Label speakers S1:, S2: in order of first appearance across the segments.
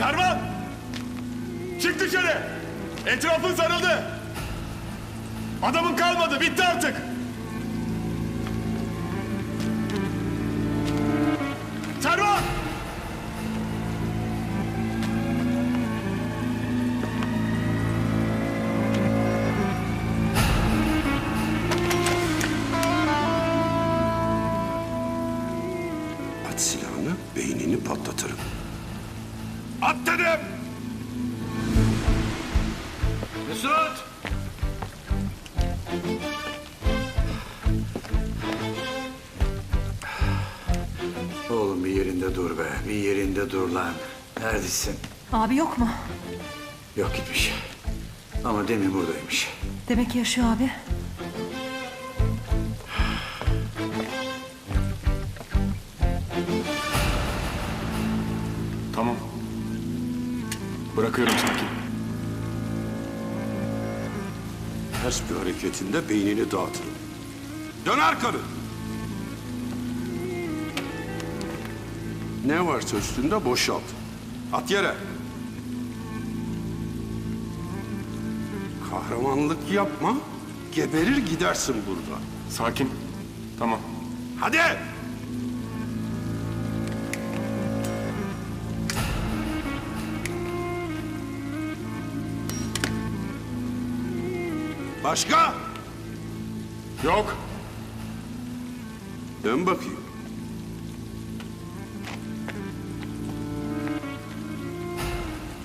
S1: Servan! Çık dışarı! Etrafın sarıldı! Adamın kalmadı, bitti artık! Servan!
S2: At silahını, beynini patlatırım.
S1: At dedim!
S3: Mesut! Oğlum bir yerinde dur be. Bir yerinde dur lan. Neredesin?
S4: Abi yok mu?
S3: Yok gitmiş. Ama demin buradaymış.
S4: Demek yaşıyor abi.
S1: Bırakıyorum sakin.
S2: Ters bir hareketinde beynini dağıtırım. Dön arkanı. Ne varsa üstünde boşalt. At yere. Kahramanlık yapma. Geberir gidersin burada.
S1: Sakin. Tamam.
S2: Hadi. Başka?
S1: Yok.
S2: Dön bakayım.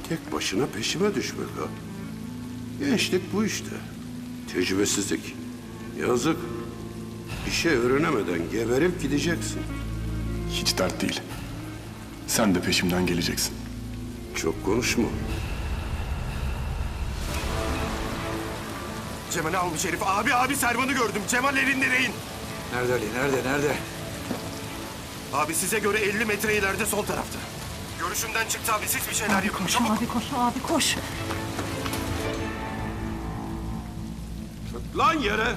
S2: Tek başına peşime düşmek ha. Gençlik bu işte. Tecrübesizlik. Yazık. Bir şey öğrenemeden geberip gideceksin.
S1: Hiç dert değil. Sen de peşimden geleceksin.
S2: Çok konuşma.
S5: Cemal'i almış herif. Abi abi Servan'ı gördüm. Cemal elinde rehin.
S3: Nerede Ali? Nerede? Nerede?
S5: Abi size göre 50 metre ileride sol tarafta. Görüşümden çıktı abi. Siz bir şeyler
S4: Abi
S5: yapın.
S4: koş,
S5: Çabuk.
S4: abi koş, abi koş.
S2: Lan yere.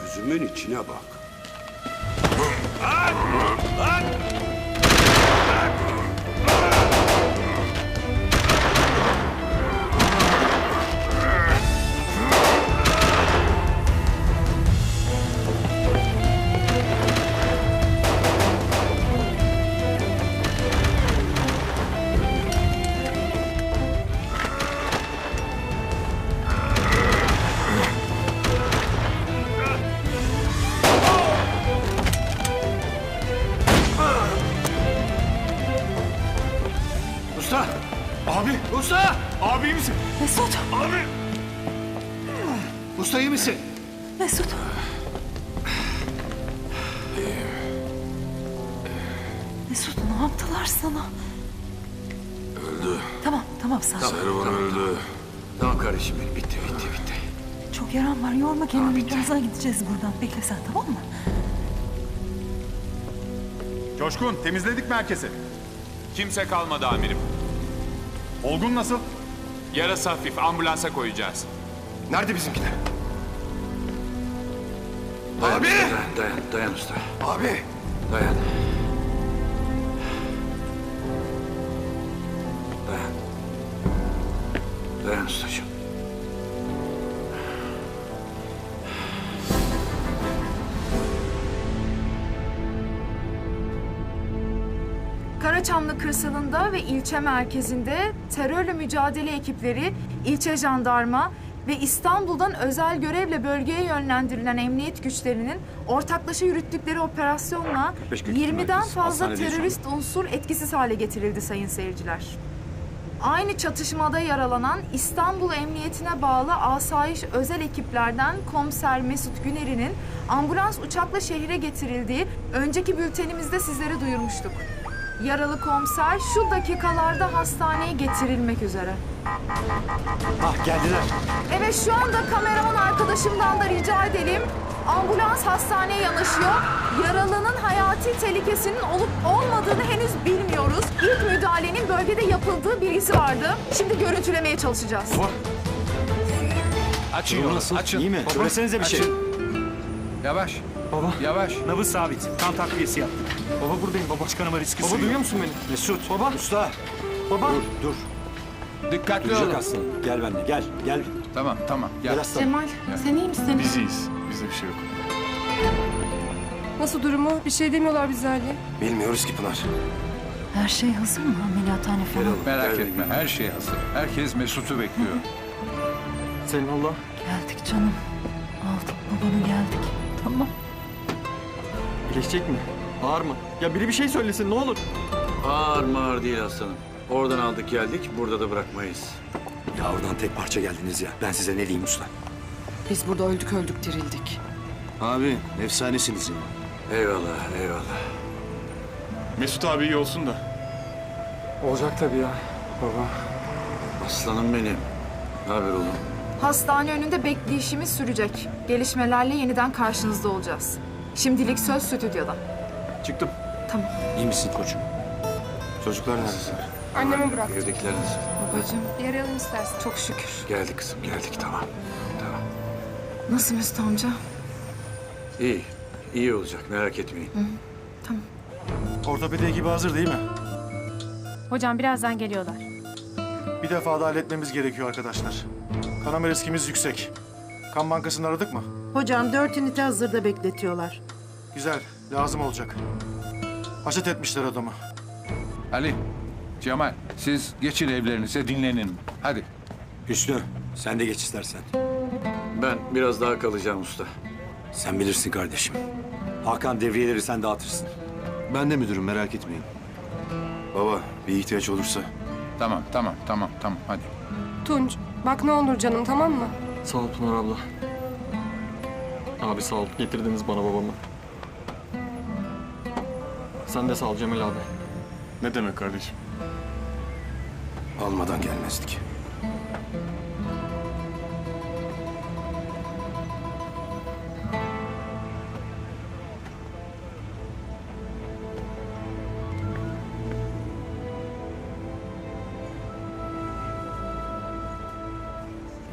S2: Gözümün içine bak.
S3: Usta!
S1: Abi iyi misin?
S4: Mesut,
S1: Abi!
S3: Usta iyi misin?
S4: Mesut. Mesut ne yaptılar sana?
S2: Öldü.
S4: Tamam, tamam sakin.
S2: Servan öldü.
S3: Tamam kardeşim benim. Bitti, bitti, bitti.
S4: Çok yaran var, yorma kendini.
S3: bitti.
S4: Birazdan gideceğiz buradan. Bekle sen, tamam mı?
S1: Coşkun temizledik mi herkesi?
S6: Kimse kalmadı amirim.
S1: Olgun nasıl?
S6: Yarası hafif ambulansa koyacağız.
S5: Nerede bizimkiler?
S3: Dayan,
S5: Abi!
S3: Dayan, dayan, dayan usta.
S5: Abi.
S3: Dayan. Dayan. Dayan ustacığım.
S7: Karaçamlı kırsalında ve ilçe merkezinde terörle mücadele ekipleri, ilçe jandarma ve İstanbul'dan özel görevle bölgeye yönlendirilen emniyet güçlerinin ortaklaşa yürüttükleri operasyonla 20'den fazla terörist unsur etkisiz hale getirildi sayın seyirciler. Aynı çatışmada yaralanan İstanbul Emniyetine bağlı asayiş özel ekiplerden komiser Mesut Güner'i'nin ambulans uçakla şehre getirildiği önceki bültenimizde sizlere duyurmuştuk. Yaralı komiser şu dakikalarda hastaneye getirilmek üzere.
S5: Ah geldiler.
S7: Evet şu anda kameraman arkadaşımdan da rica edelim. Ambulans hastaneye yanaşıyor. Yaralının hayati tehlikesinin olup olmadığını henüz bilmiyoruz. İlk müdahalenin bölgede yapıldığı bilgisi vardı. Şimdi görüntülemeye çalışacağız.
S6: Açın yolu, açın. İyi mi? Söylesenize bir şey.
S8: Yavaş.
S9: Baba.
S8: Yavaş.
S9: Nabız sabit. Kan takviyesi yaptık. Baba buradayım. Baba başka ama riski
S2: Baba duyuyor musun beni?
S3: Mesut.
S9: Baba.
S3: Usta.
S9: Baba.
S3: Dur dur.
S8: Dikkatli
S3: Duyacak
S8: olun.
S3: aslanım. Gel benimle gel. Gel.
S8: Tamam tamam. Gel.
S3: Gel aslanım.
S7: Cemal sen iyi misin?
S1: Biz iyiyiz. Bizde bir şey yok.
S10: Nasıl durumu? Bir şey demiyorlar bize Ali.
S5: Bilmiyoruz ki Pınar.
S4: Her şey hazır mı? Ameliyathane falan.
S8: Merak
S3: Gel.
S8: etme her şey hazır. Herkes Mesut'u bekliyor.
S9: Senin Allah.
S4: Geldik canım. Aldık babanı geldik. Tamam.
S9: İyileşecek mi? Ağır mı? Ya biri bir şey söylesin ne olur.
S3: Ağır mağır değil aslanım. Oradan aldık geldik. Burada da bırakmayız.
S11: Ya oradan tek parça geldiniz ya. Ben size ne diyeyim usta?
S10: Biz burada öldük öldük dirildik.
S2: Abi efsanesiniz ya.
S3: Eyvallah eyvallah.
S1: Mesut abi iyi olsun da.
S9: Olacak tabii ya. Baba.
S3: Aslanım benim. Ne haber oğlum?
S7: Hastane önünde bekleyişimiz sürecek. Gelişmelerle yeniden karşınızda olacağız. Şimdilik söz stüdyoda.
S2: Çıktım.
S7: Tamam.
S2: İyi misin koçum? Çocuklar nerede?
S10: Annemi bırak.
S3: Evdekiler nasıl?
S7: Babacığım
S10: Bir arayalım istersen.
S7: çok şükür.
S3: Geldik kızım geldik tamam. Tamam.
S7: Nasıl Mesut amca?
S3: İyi. iyi olacak merak etmeyin.
S9: Ortopedi ekibi hazır değil mi?
S10: Hocam birazdan geliyorlar.
S9: Bir defa da halletmemiz gerekiyor arkadaşlar. Kanama riskimiz yüksek. Kan bankasını aradık mı?
S12: Hocam dört ünite hazırda bekletiyorlar.
S9: Güzel. Lazım olacak. Haşet etmişler adamı.
S8: Ali, Cemal siz geçin evlerinize dinlenin. Hadi.
S11: Hüsnü sen de geç istersen.
S3: Ben biraz daha kalacağım usta.
S11: Sen bilirsin kardeşim. Hakan devriyeleri sen dağıtırsın.
S2: Ben de müdürüm merak etmeyin. Baba bir ihtiyaç olursa.
S8: Tamam tamam tamam tamam hadi.
S10: Tunç bak ne olur canım tamam mı?
S9: Sağ ol Pınar abla. Abi sağ ol. Getirdiniz bana babamı. Sen de sağ ol Cemil abi.
S1: Ne demek kardeşim?
S2: Almadan gelmezdik.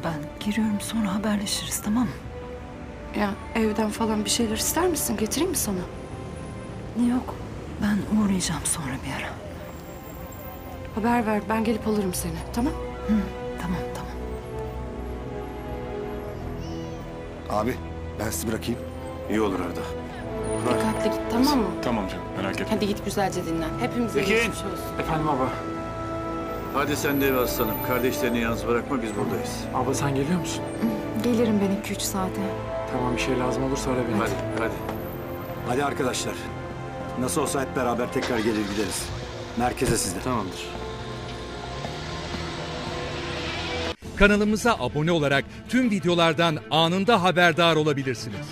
S4: Ben giriyorum sonra haberleşiriz tamam mı?
S10: Ya evden falan bir şeyler ister misin? Getireyim mi sana?
S4: Yok. Ben uğrayacağım sonra bir ara.
S10: Haber ver ben gelip alırım seni tamam?
S4: Tamam tamam.
S2: Abi ben sizi bırakayım. İyi olur Arda.
S10: Dikkatli git tamam mı?
S1: Tamam canım merak etme.
S10: Hadi git güzelce dinlen. Hepimize
S3: Peki.
S10: geçmiş olsun.
S9: Efendim baba.
S3: Hadi sen de eve aslanım. Kardeşlerini yalnız bırakma biz buradayız.
S9: Abla sen geliyor musun?
S7: Gelirim ben iki üç saate.
S9: Tamam bir şey lazım olursa ara beni.
S3: Hadi hadi.
S11: Hadi arkadaşlar. Nasıl olsa hep beraber tekrar gelir gideriz. Merkeze sizde.
S9: Tamamdır.
S13: Kanalımıza abone olarak tüm videolardan anında haberdar olabilirsiniz.